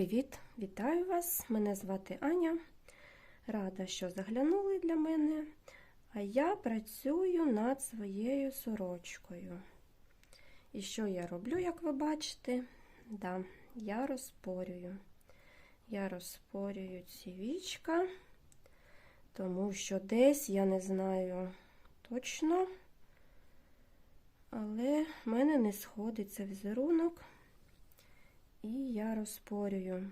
привіт! Вітаю вас! Мене звати Аня. Рада, що заглянули для мене. А я працюю над своєю сорочкою. І що я роблю, як ви бачите? Да, я розпорюю. Я розпорюю ці вічка, тому що десь я не знаю точно, але в мене не сходиться візерунок. І я розпорюю.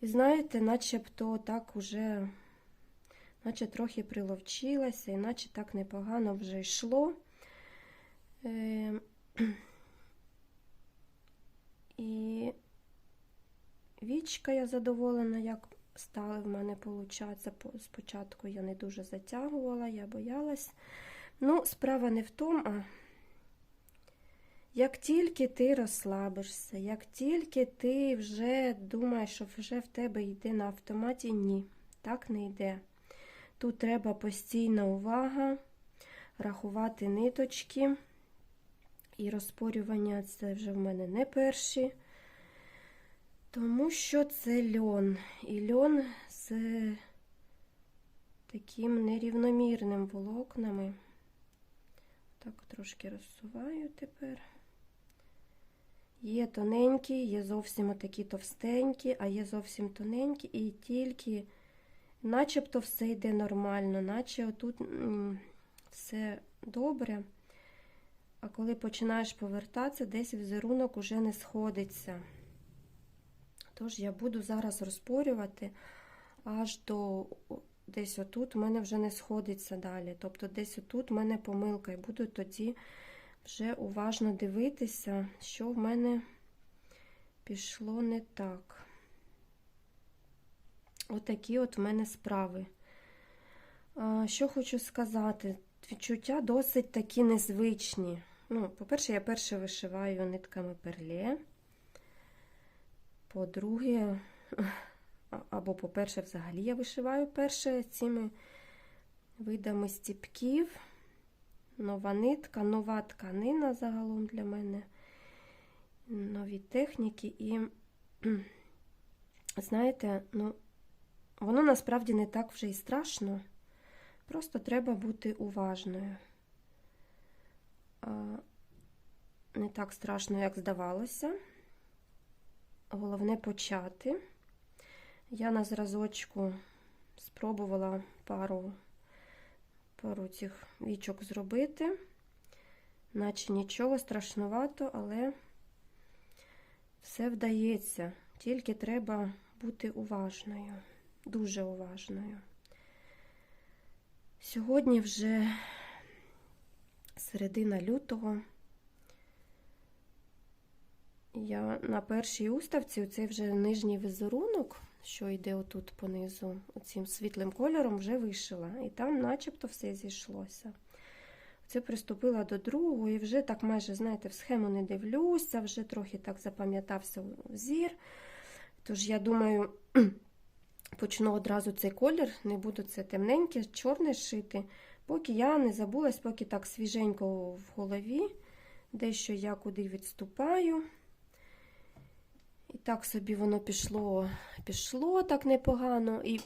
І знаєте, начебто так уже, наче трохи приловчилася, і наче так непогано вже йшло. Е, І вічка я задоволена, як стали в мене получатися. Спочатку я не дуже затягувала, я боялась. Ну, справа не в тому, а як тільки ти розслабишся, як тільки ти вже думаєш, що вже в тебе йде на автоматі, ні, так не йде. Тут треба постійна увага, рахувати ниточки. І розпорювання це вже в мене не перші, тому що це льон. І льон з таким нерівномірним волокнами. Так, трошки розсуваю тепер. Є тоненькі, є зовсім такі товстенькі, а є зовсім тоненькі, і тільки начебто все йде нормально, наче отут все добре. А коли починаєш повертатися, десь візерунок уже не сходиться. Тож я буду зараз розпорювати аж до десь отут у мене вже не сходиться далі. Тобто десь отут у мене помилка, і буду тоді вже уважно дивитися, що в мене пішло не так. Отакі от в мене справи. Що хочу сказати, відчуття досить такі незвичні. Ну, По-перше, я перше вишиваю нитками перле. По-друге, або, по-перше, взагалі я вишиваю перше цими видами стіпків. Нова нитка, нова тканина загалом для мене, нові техніки. І, знаєте, ну, воно насправді не так вже і страшно. Просто треба бути уважною. Не так страшно, як здавалося. Головне почати. Я на зразочку спробувала пару пару цих вічок зробити, наче нічого страшнувато, але все вдається. Тільки треба бути уважною, дуже уважною. Сьогодні вже середина лютого. Я на першій уставці, оцей вже нижній візерунок, що йде отут понизу, оцим світлим кольором, вже вишила. І там начебто все зійшлося. Це приступила до другого, і вже так майже, знаєте, в схему не дивлюся, вже трохи так запам'ятався взір. Тож, я думаю, почну одразу цей колір, не буду це темненьке, чорне шити, поки я не забулась, поки так свіженько в голові, дещо я куди відступаю. І так собі воно пішло, пішло так непогано, і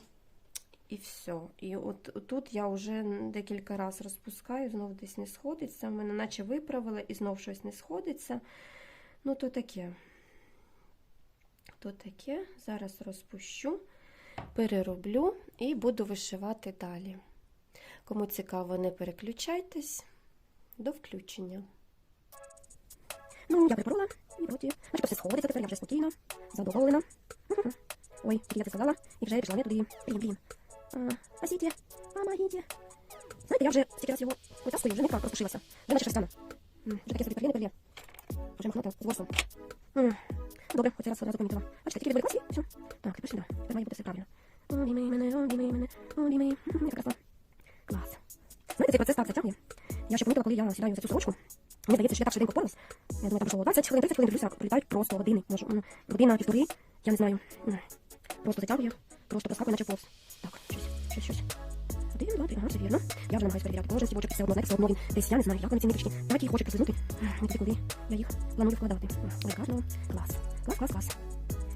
і все. І от тут я вже декілька разів розпускаю, знов десь не сходиться. В мене наче виправила і знов щось не сходиться. Ну, то таке. То таке. Зараз розпущу, перероблю і буду вишивати далі. Кому цікаво, не переключайтесь. До включення. Ну, я приборола і вроді, начебто все сходиться, тепер я вже спокійно, задоволена. Ой, тільки я це сказала, і вже пішла не туди. Блін, блін. Спасіть, помогите. Знаєте, я вже стільки раз його витаскую, вже не так розпушилася. Вже наче стане. Вже таке собі не перлє. Вже махнути з ворсом. Добре, оце раз одразу помітила. Бачите, тільки класі, все. Так, тепер сюди. Тепер має бути все правильно. Обійми мене, обійми мене, обійми. Яка краса. Клас. Знаєте, цей процес так затягує. Я ще помітила, коли я сідаю за цю сорочку, Мені здається, що я так швиденько впоралась. Я думаю, там пройшло 20 хвилин, 30 хвилин, дивлюся, пролітають просто години. Може, ну, година, півтори, я не знаю. Просто затягує, просто проскакує, наче повз. Так, щось, щось, щось. Один, два, три, ага, все вірно. Я вже намагаюся перевіряти кожен стібочок, все одно, знаєте, все одно він десь, я не знаю, як вони ці ниточки. Так і хочу прислизнути. Не туди, куди я їх планую вкладати. Ой, гарно. Клас. Клас, клас, клас.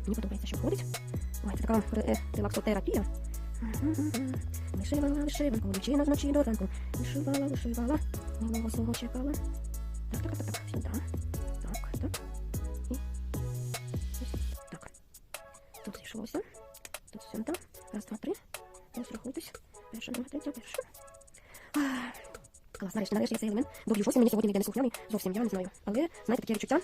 Мені подобається, що входить. Ой, це така ре- релаксотерапія. Вишивала вишиванку, лічина вночі до ранку. Вишивала, вишивала, милого свого чекала. Так, так, так, так, сюди. Нарешті, нарешті я цей елемент доб'ю. Щось він мені сьогодні не йде не слухняний. Зовсім я не знаю. Але знаєте, таке відчуття.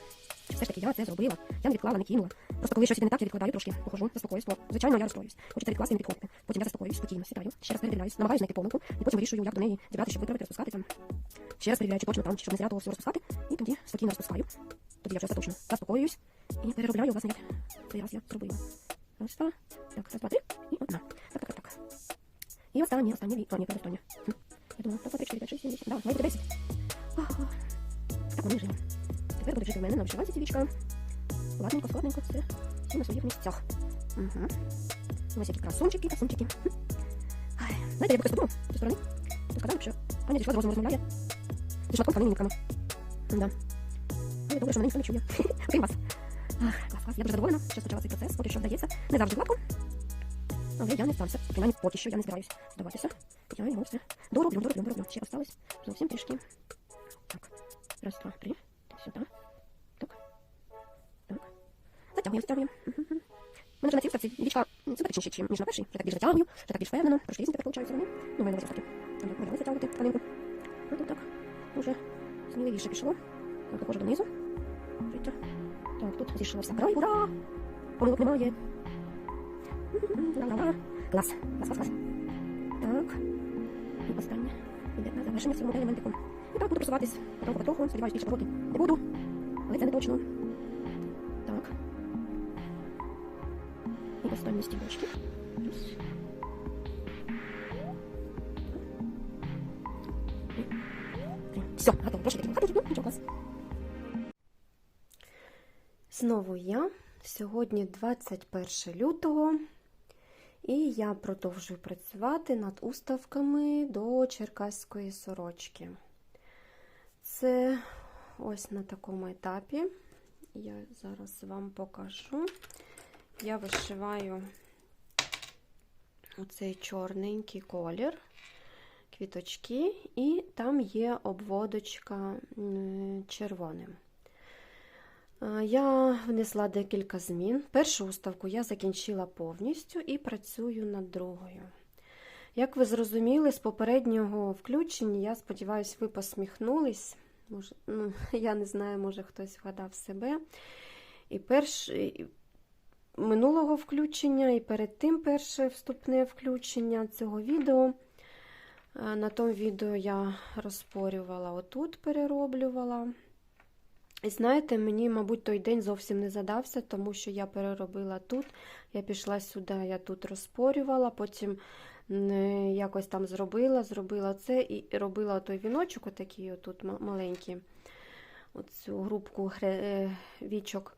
Все ж таки я це зробила. Я не відклала, не кинула. Просто коли щось іде не так, я відкладаю трошки, похожу, заспокоюсь, звичайно я розстроюсь. Хочеться відкласти не підходити. Потім я заспокоюсь, спокійно сідаю, ще раз передивляюсь, намагаюся знайти помилку, і потім вирішую, як до неї дібрати, щоб виправити, розпускати там. Ще раз перевіряю, чи точно там, щоб не зря того всього розпускати, і тоді спокійно розпускаю. Тоді я вже остаточно заспокоююсь і переробляю, власне, як цей раз я зробила. Ось так. Так, раз, два, три, і одна. Так, так, так, так. І останнє, останнє, ві- о, Всі на своїх місцях. Угу. Ось які красунчики, красунчики. Хм. Ай, Знаєте, я якось подумав зі сторони. То сказали, що Аня зійшла з розуму розмовляє. Зі шматком тканини нитками. Да. Але добре, що мене ніхто не чує. Окрім вас. Ах, клас, клас. Я дуже задоволена, що почала цей процес, поки що вдається. Не завжди гладко. Але я не стався. Принаймні, поки що я не збираюсь здаватися. Я його все дороблю, дороблю, дороблю. Ще осталось зовсім трішки. Затягуємо, затягуємо. Мгм. У мене вже на цій вставці вічка симпатичніше, ніж на першій. Вже так більш затягую, вже так більш впевнено. Трошки різні тепер виходить вони. Ну, мене вставки. Там моя затягувати тканинку. А тут так. Уже сміливіше пішло. Так, доходжу донизу. Життя. Так, тут зійшлося край. Ура! Помилок немає. Мгм. Ура, ура, ура. Клас. Клас, клас, клас. Так. І останнє. Іде на завершення цього елементику. І так буду просуватись потроху потроху. Сподіваюсь, більше пороти не буду. Але це не точно. І три. Все, готово. Трошки такий хатинчик, ну нічого клас. Знову я. Сьогодні 21 лютого. І я продовжую працювати над уставками до черкаської сорочки. Це ось на такому етапі. Я зараз вам покажу. Я вишиваю оцей чорненький колір, квіточки, і там є обводочка червоним. Я внесла декілька змін. Першу уставку я закінчила повністю і працюю над другою. Як ви зрозуміли, з попереднього включення, я сподіваюся, ви посміхнулись. Може, ну, я не знаю, може хтось вгадав себе. І перш, минулого включення, і перед тим перше вступне включення цього відео. Е, На тому відео я розпорювала отут, перероблювала. І знаєте, мені, мабуть, той день зовсім не задався, тому що я переробила тут, я пішла сюди, я тут розпорювала, потім якось там зробила, зробила це і робила той віночок, отакий отут маленький, оцю грубку е, вічок.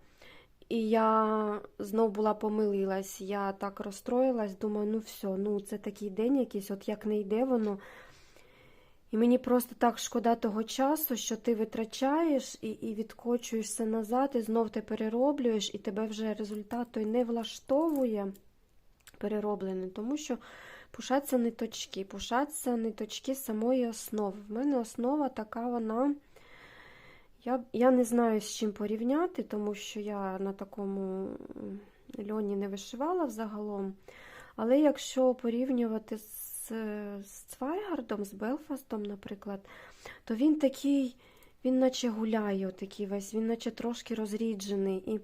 І я знов була помилилась, я так розстроїлась, думаю, ну все, ну це такий день якийсь, от як не йде воно. І мені просто так шкода того часу, що ти витрачаєш і, і відкочуєшся назад, і знов ти перероблюєш, і тебе вже результат той не влаштовує перероблений, тому що пушаться ниточки, пушаться ниточки самої основи. В мене основа така вона. Я, я не знаю, з чим порівняти, тому що я на такому льоні не вишивала взагалом. Але якщо порівнювати з, з Цвайгардом, з Белфастом, наприклад, то він такий, він наче гуляє, отакий весь, він наче трошки розріджений. І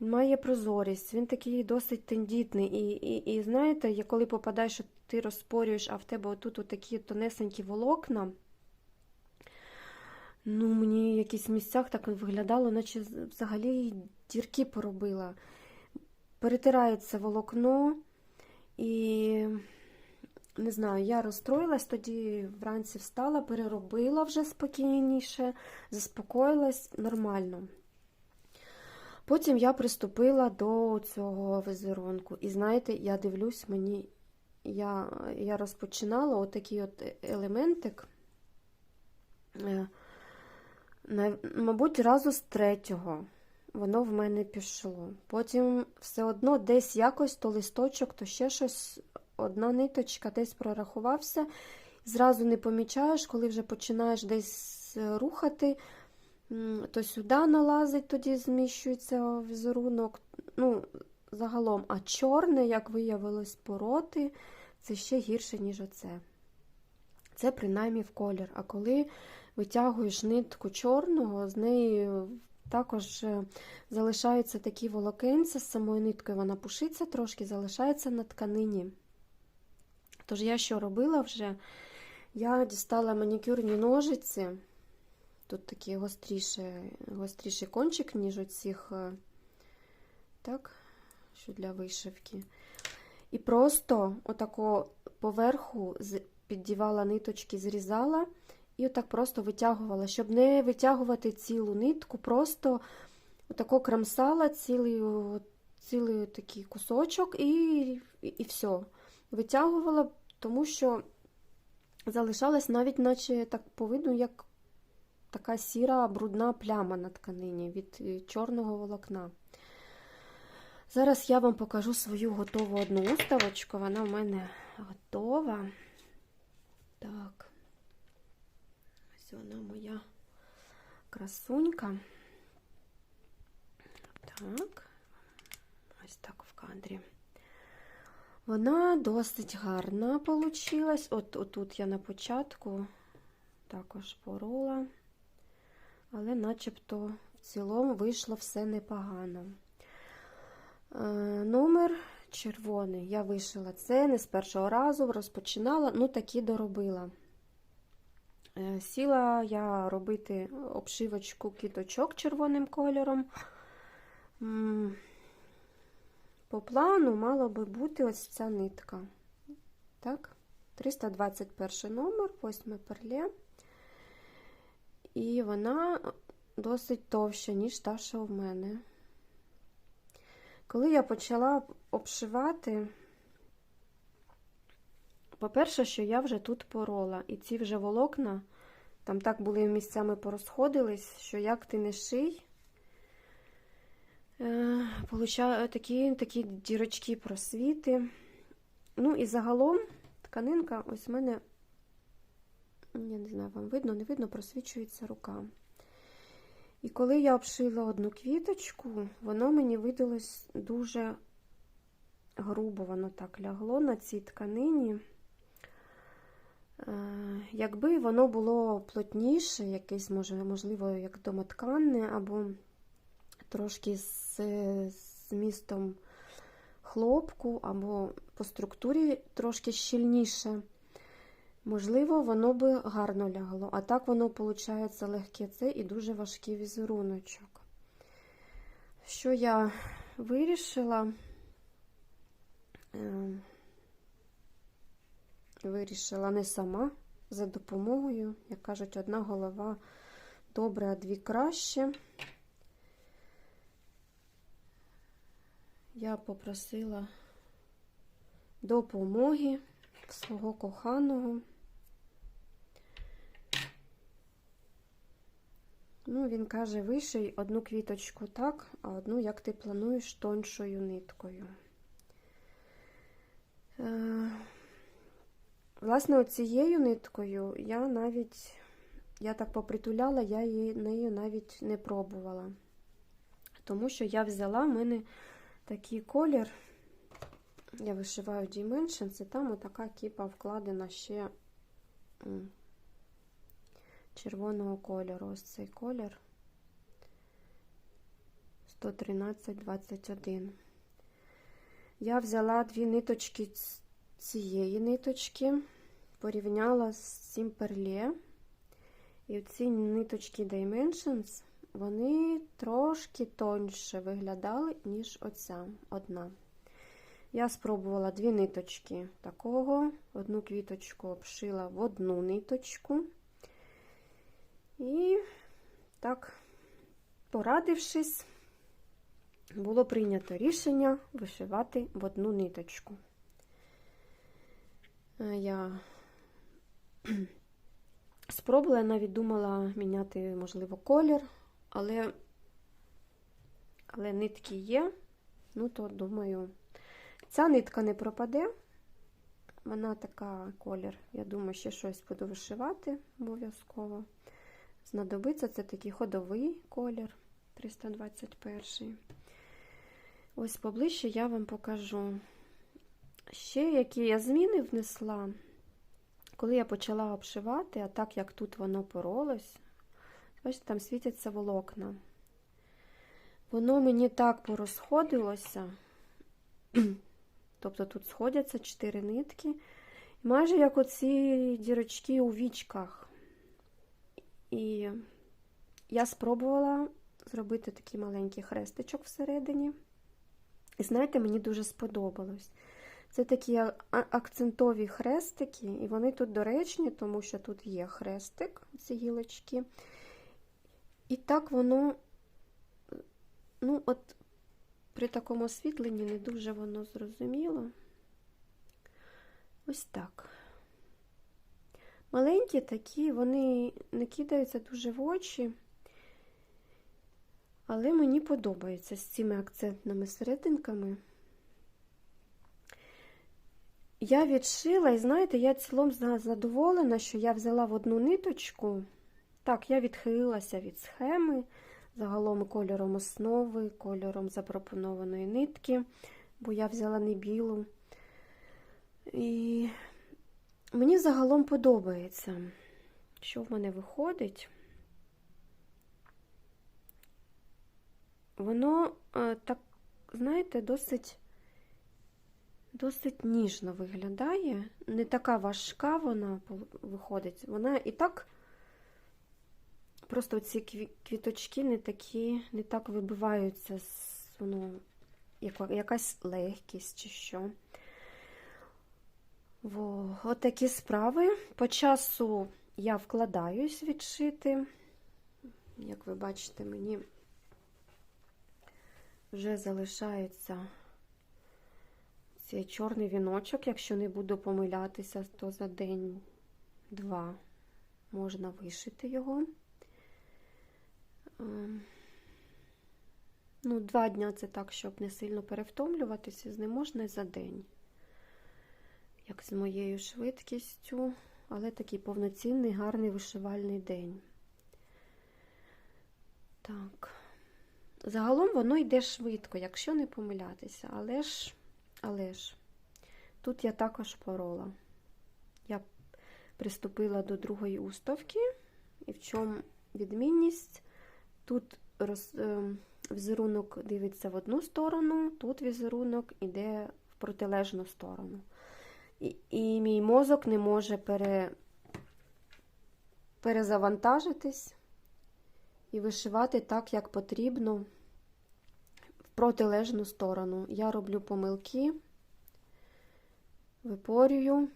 він має прозорість, він такий досить тендітний. І, і, і знаєте, коли попадаєш, ти розпорюєш, а в тебе отут такі тонесенькі волокна. Ну, мені в якісь місцях так виглядало, наче взагалі дірки поробила. Перетирається волокно, і не знаю, я розстроїлась, тоді вранці встала, переробила вже спокійніше, заспокоїлась нормально. Потім я приступила до цього візерунку. І знаєте, я дивлюсь, мені я, я розпочинала отакий от елементик. Мабуть, разу з третього. воно в мене пішло. Потім все одно десь якось то листочок, то ще щось, одна ниточка десь прорахувався. Зразу не помічаєш, коли вже починаєш десь е, рухати, то сюди налазить, тоді зміщується візерунок. Ну, загалом, а чорне, як виявилось, пороти, це ще гірше, ніж оце. Це принаймні в колір. А коли витягуєш нитку чорного, з неї також е, залишаються такі волокенця з самою ниткою, вона пушиться трошки, залишається на тканині. Тож я що робила вже? Я дістала манікюрні ножиці. Тут такий гостріший, гостріший кончик, ніж оцих, е, так, що для вишивки. І просто отако поверху піддівала ниточки, зрізала і отак просто витягувала, щоб не витягувати цілу нитку, просто отако крамсала цілий, цілий такий кусочок і, і, і все. Витягувала, тому що залишалась навіть, наче так по виду, як така сіра брудна пляма на тканині від е, чорного волокна. Зараз я вам покажу свою готову одну уставочку. Вона в мене готова. Так. Ось вона моя красунька. Так. Ось так в кадрі. Вона досить гарна получилась. От отут я на початку також порола, але начебто в цілому вийшло все непогано. Е, номер червоний. Я вишила це не з першого разу, розпочинала, ну таки доробила. Е, Сіла я робити обшивочку кіточок червоним кольором. По плану мала би бути ось ця нитка. Так, 321 номер, 8 перле. І вона досить товща, ніж та, що в мене. Коли я почала обшивати, по-перше, що я вже тут порола, і ці вже волокна, там так були місцями порозходились, що як ти не ший, е, такі, такі дірочки просвіти. Ну і загалом тканинка, ось в мене, я не знаю, вам видно, не видно, просвічується рука. І коли я обшила одну квіточку, воно мені видалось дуже грубо, воно так лягло на цій тканині. Е, Якби воно було плотніше, якесь, може, можливо, як домотканне, або трошки з змістом хлопку, або по структурі трошки щільніше, можливо, воно би гарно лягло. А так воно, виходить, легке це і дуже важкий візеруночок. Що я вирішила? Е, Вирішила не сама за допомогою, як кажуть, одна голова добре, а дві краще. Я попросила допомоги свого коханого. Ну, він каже, виший одну квіточку так, а одну, як ти плануєш, тоншою ниткою. Власне, оцією ниткою я навіть, я так попритуляла, я її нею навіть не пробувала. Тому що я взяла в мене такий колір, я вишиваю Dimensions, і там отака кіпа вкладена ще червоного кольору. Ось цей колір 113-21. Я взяла дві ниточки ц- цієї ниточки, порівняла з цим перле. І ці ниточки Dimensions, вони трошки тоньше виглядали, ніж оця одна. Я спробувала дві ниточки такого, одну квіточку обшила в одну ниточку. І так, порадившись, було прийнято рішення вишивати в одну ниточку. Е, Я спробувала, я навіть думала міняти, можливо, колір, але але нитки є. Ну, то думаю, ця нитка не пропаде. Вона така колір. Я думаю, ще щось буду вишивати обов'язково. Знадобиться це такий ходовий колір 321. Ось поближче я вам покажу. Ще які я зміни внесла, коли я почала обшивати, а так як тут воно поролось, бачите, там світяться волокна. Воно мені так порозходилося. Тобто тут сходяться чотири нитки, майже як оці дірочки у вічках. І я спробувала зробити такий маленький хрестичок всередині. І знаєте, мені дуже сподобалось. Це такі акцентові хрестики, і вони тут доречні, тому що тут є хрестик, ці гілочки. І так воно, ну, от при такому освітленні не дуже воно зрозуміло. Ось так. Маленькі такі, вони не кидаються дуже в очі, але мені подобається з цими акцентними серединками. Я відшила, і знаєте, я цілом задоволена, що я взяла в одну ниточку. Так, я відхилилася від схеми, загалом кольором основи, кольором запропонованої нитки, бо я взяла не білу. І мені загалом подобається, що в мене виходить. Воно е, так, знаєте, досить досить ніжно виглядає. Не така важка вона виходить. Вона і так, просто ці квіточки не такі, не так вибиваються, воно, якась легкість чи що. Во, От справи. По часу я вкладаюсь відшити. Як ви бачите, мені вже залишається цей чорний віночок, якщо не буду помилятися, то за день-два можна вишити його. Ем, ну, два дня це так, щоб не сильно перевтомлюватися, з ним за день. Як з моєю швидкістю, але такий повноцінний, гарний вишивальний день. Так. Загалом воно йде швидко, якщо не помилятися, але ж але ж тут я також порола. Я приступила до другої уставки, і в чому відмінність? Тут роз, е, візерунок дивиться в одну сторону, тут візерунок іде в протилежну сторону. І, і мій мозок не може пере, перезавантажитись і вишивати так, як потрібно протилежну сторону. Я роблю помилки, випорюю.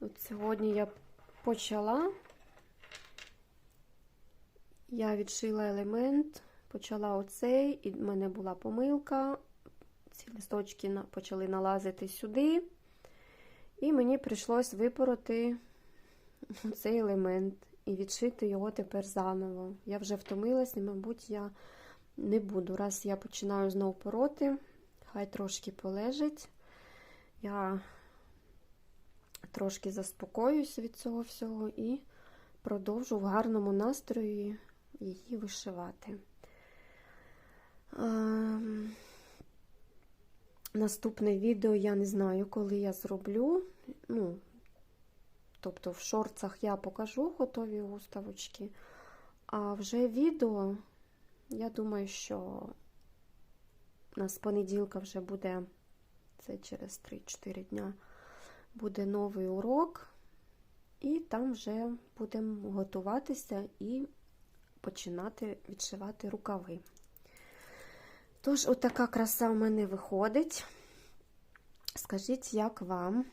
От Сьогодні я почала, я відшила елемент, почала оцей, і в мене була помилка. Ці листочки почали налазити сюди, і мені прийшлось випороти цей елемент і відшити його тепер заново. Я вже втомилась, і, мабуть, я не буду. Раз я починаю знову пороти, хай трошки полежить. Я трошки заспокоюсь від цього всього і продовжу в гарному настрої її вишивати. Ем, наступне відео я не знаю, коли я зроблю. Ну, Тобто в шорцах я покажу готові уставочки, а вже відео я думаю, що у нас з понеділка вже буде, це через 3-4 дня, буде новий урок, і там вже будемо готуватися і починати відшивати рукави. Тож, отака краса в мене виходить. Скажіть, як вам?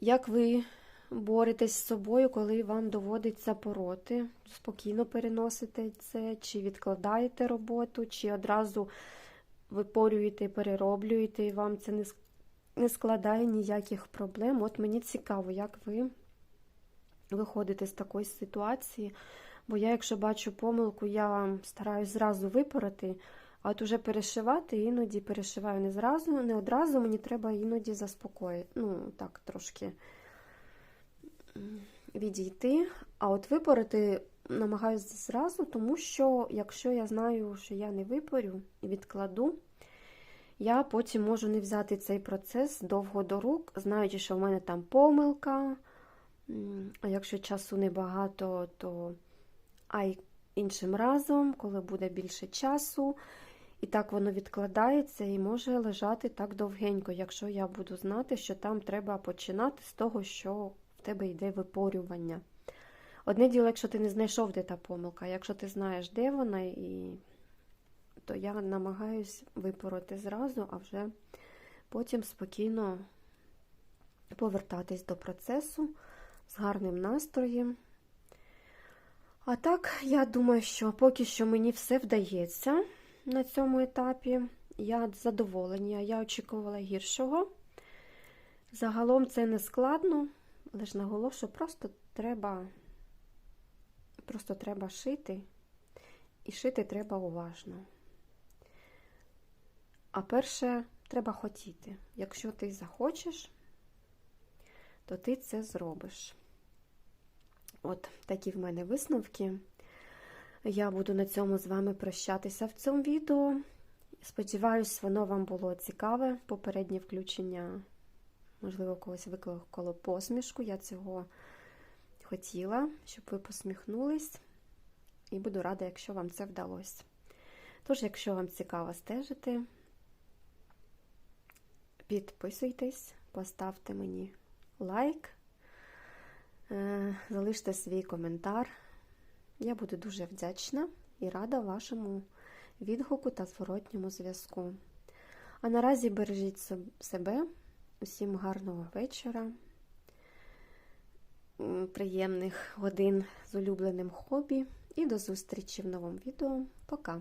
Як ви боретесь з собою, коли вам доводиться пороти. Спокійно переносите це, чи відкладаєте роботу, чи одразу випорюєте, перероблюєте, і вам це не складає ніяких проблем. От мені цікаво, як ви виходите з такої ситуації. Бо я, якщо бачу помилку, я стараюсь зразу випороти, а от уже перешивати, іноді перешиваю не зразу, не одразу, мені треба іноді заспокоїти. Ну, так, трошки відійти. А от випорити намагаюся зразу, тому що якщо я знаю, що я не випорю і відкладу, я потім можу не взяти цей процес довго до рук, знаючи, що в мене там помилка. А якщо часу небагато, то а й іншим разом, коли буде більше часу, і так воно відкладається і може лежати так довгенько, якщо я буду знати, що там треба починати з того, що в тебе йде випорювання. Одне діло, якщо ти не знайшов, де та помилка, якщо ти знаєш, де вона, і... то я намагаюсь випороти зразу, а вже потім спокійно повертатись до процесу з гарним настроєм. А так, я думаю, що поки що мені все вдається на цьому етапі. Я задоволення, я очікувала гіршого. Загалом це не складно, але ж наголошую, просто треба, просто треба шити, і шити треба уважно. А перше, треба хотіти. Якщо ти захочеш, то ти це зробиш. От такі в мене висновки. Я буду на цьому з вами прощатися в цьому відео. Сподіваюсь, воно вам було цікаве. Попереднє включення, можливо, когось викликало посмішку. Я цього хотіла, щоб ви посміхнулись. І буду рада, якщо вам це вдалося. Тож, якщо вам цікаво стежити, підписуйтесь, поставте мені лайк. Е, Залиште свій коментар. Я буду дуже вдячна і рада вашому відгуку та зворотньому зв'язку. А наразі бережіть себе, усім гарного вечора, приємних годин з улюбленим хобі і до зустрічі в новому відео. Пока!